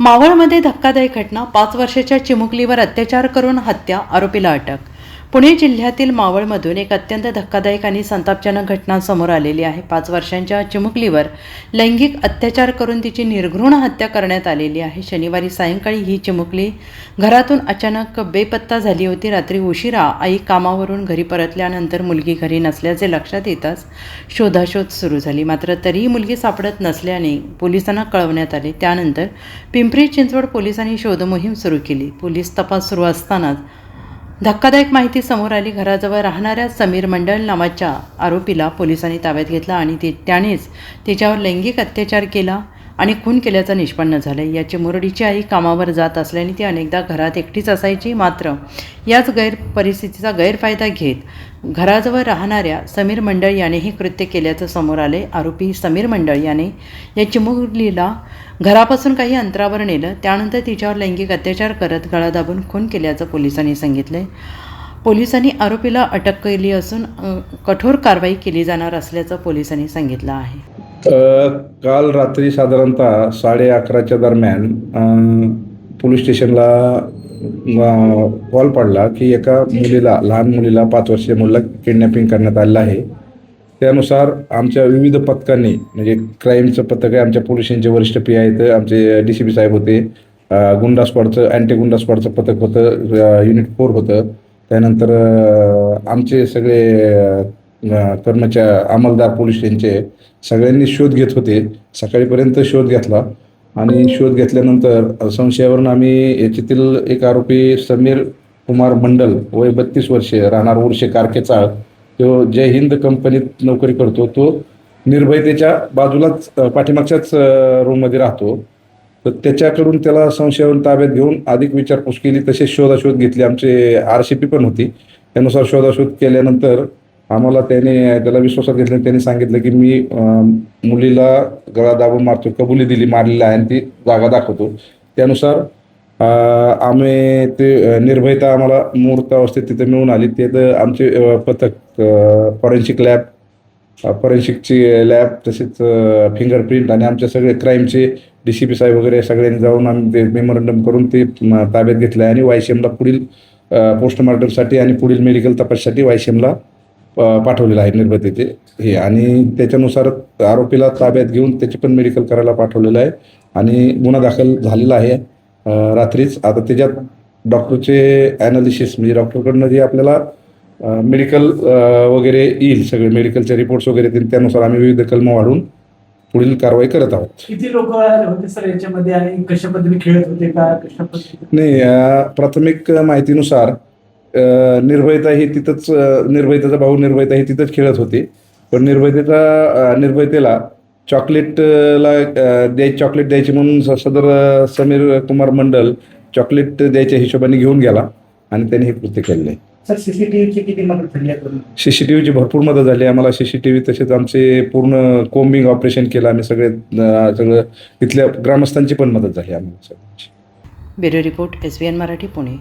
मावळमध्ये धक्कादायक घटना पाच वर्षाच्या चिमुकलीवर अत्याचार करून हत्या आरोपीला अटक पुणे जिल्ह्यातील मावळमधून एक अत्यंत धक्कादायक आणि संतापजनक घटना समोर आलेली आहे. पाच वर्षांच्या चिमुकलीवर लैंगिक अत्याचार करून तिची निर्घृण हत्या करण्यात आलेली आहे. शनिवारी सायंकाळी ही चिमुकली घरातून अचानक बेपत्ता झाली होती. रात्री उशिरा आई कामावरून घरी परतल्यानंतर मुलगी घरी नसल्याचे लक्षात येताच शोधाशोध सुरू झाली. मात्र तरीही मुलगी सापडत नसल्याने पोलिसांना कळवण्यात आले. त्यानंतर पिंपरी चिंचवड पोलिसांनी शोधमोहीम सुरू केली. पोलीस तपास सुरू असतानाच धक्कादायक माहिती समोर आली. घराजवळ राहणाऱ्या समीर मंडळ नावाच्या आरोपीला पोलिसांनी ताब्यात घेतला आणि ते त्यानेच तिच्यावर लैंगिक अत्याचार केला. आणि खून केल्याचं निष्पन्न झालं याची मुरडीची आई कामावर जात असल्याने ती अनेकदा घरात एकटीच असायची मात्र याच गैर परिस्थितीचा गैरफायदा घेत घराजवळ राहणाऱ्या समीर मंडळ यानेही कृत्य केल्याचं समोर आले आरोपी समीर मंडळ याने या चिमुकलीला घरापासून काही अंतरावर नेलं. त्यानंतर तिच्यावर लैंगिक अत्याचार करत गळा दाबून खून केल्याचं पोलिसांनी सांगितले पोलिसांनी आरोपीला अटक केली असून कठोर कारवाई केली जाणार असल्याचं पोलिसांनी सांगितलं आहे. काल रात्री साधारणतः साडे अकराच्या दरम्यान पोलीस स्टेशनला कॉल पडला की एका मुलीला लहान मुलीला पाच वर्षीय मुलीला किडनॅपिंग करण्यात आलेलं आहे. त्यानुसार आमच्या विविध पथकांनी म्हणजे क्राईमचं पथक आहे आमच्या पोलिसांचे वरिष्ठ पी आहेत आमचे डी सी पी साहेब होते गुंडा स्क्वॉडचं अँटी गुंडा स्क्वॉडचं पथक होतं युनिट फोर होतं. त्यानंतर आमचे सगळे कर्मचारी अंमलदार पोलीस यांचे सगळ्यांनी शोध घेत होते. सकाळीपर्यंत शोध घेतला आणि शोध घेतल्यानंतर संशयावरून आम्ही याच्यातील एक आरोपी समीर कुमार मंडल वय बत्तीस वर्षे राहणार उर्शे कारखेचाळ तो जय हिंद कंपनीत नोकरी करतो. तो निर्भयतेच्या बाजूलाच पाठीमागच्याच रूममध्ये राहतो. तर त्याच्याकडून त्याला संशयावरून ताब्यात घेऊन अधिक विचारपूस केली. तसेच शोधाशोध घेतली. आमचे आर सी पी पण होती. त्यानुसार शोधाशोध केल्यानंतर आम्हाला त्याने त्याला विश्वासात आणि त्यांनी सांगितलं की मी मुलीला गळा दाबून मारतो कबुली दिली मारलेली आहे आणि ती जागा दाखवतो. त्यानुसार आम्ही ते निर्भयता आम्हाला मुहूर्त अवस्थेत तिथे मिळून आली. ते तर आमचे पथक फॉरेन्सिक लॅब फॉरेन्सिकची लॅब तसेच फिंगरप्रिंट आणि आमच्या सगळे क्राईमचे डी सी पी साहेब वगैरे सगळ्यांनी जाऊन आम्ही ते मेमोरंडम करून ते ताब्यात घेतलं आहे आणि वायसीएमला पुढील पोस्टमॉर्टमसाठी आणि पुढील मेडिकल तपाससाठी वायसीएमला पाठवलेलं आहे निर्भतेचे हे. आणि त्याच्यानुसार आरोपीला ताब्यात घेऊन त्याचे पण मेडिकल करायला पाठवलेलं आहे. आणि गुन्हा दाखल झालेला आहे रात्रीच. आता त्याच्यात डॉक्टरचे ॲनालिसिस म्हणजे डॉक्टरकडनं जे आपल्याला मेडिकल वगैरे येईल सगळे मेडिकलचे रिपोर्ट्स वगैरे येतील त्यानुसार आम्ही विविध कलमं वाढून पुढील कारवाई करत आहोत. किती लोक होते सर याच्यामध्ये आणि कशा पद्धतीने खेळत होते का? कशा पद्धतीने? नाही प्राथमिक माहितीनुसार निर्भयता ही तिथंच निर्भयतेचा भाऊ निर्भयता ही तिथंच खेळत होती. पण निर्भयतेचा निर्भयतेला चॉकलेटला द्याय चॉकलेट द्यायची म्हणून सदर समीर कुमार मंडल चॉकलेट द्यायच्या हिशोबाने घेऊन गेला आणि त्याने हे कृत्य केलेलं आहे सर सीसीटीव्हीची किती मदत झाली याकडून सी सी टी व्हीची भरपूर मदत झाली. आम्हाला सी सी टी व्ही तसेच आमचे पूर्ण कोम्बिंग ऑपरेशन केलं. आम्ही सगळे सगळं इथल्या ग्रामस्थांची पण मदत झाली आम्हाला सगळ्यांची. Bureau report S B N Marathi Pune.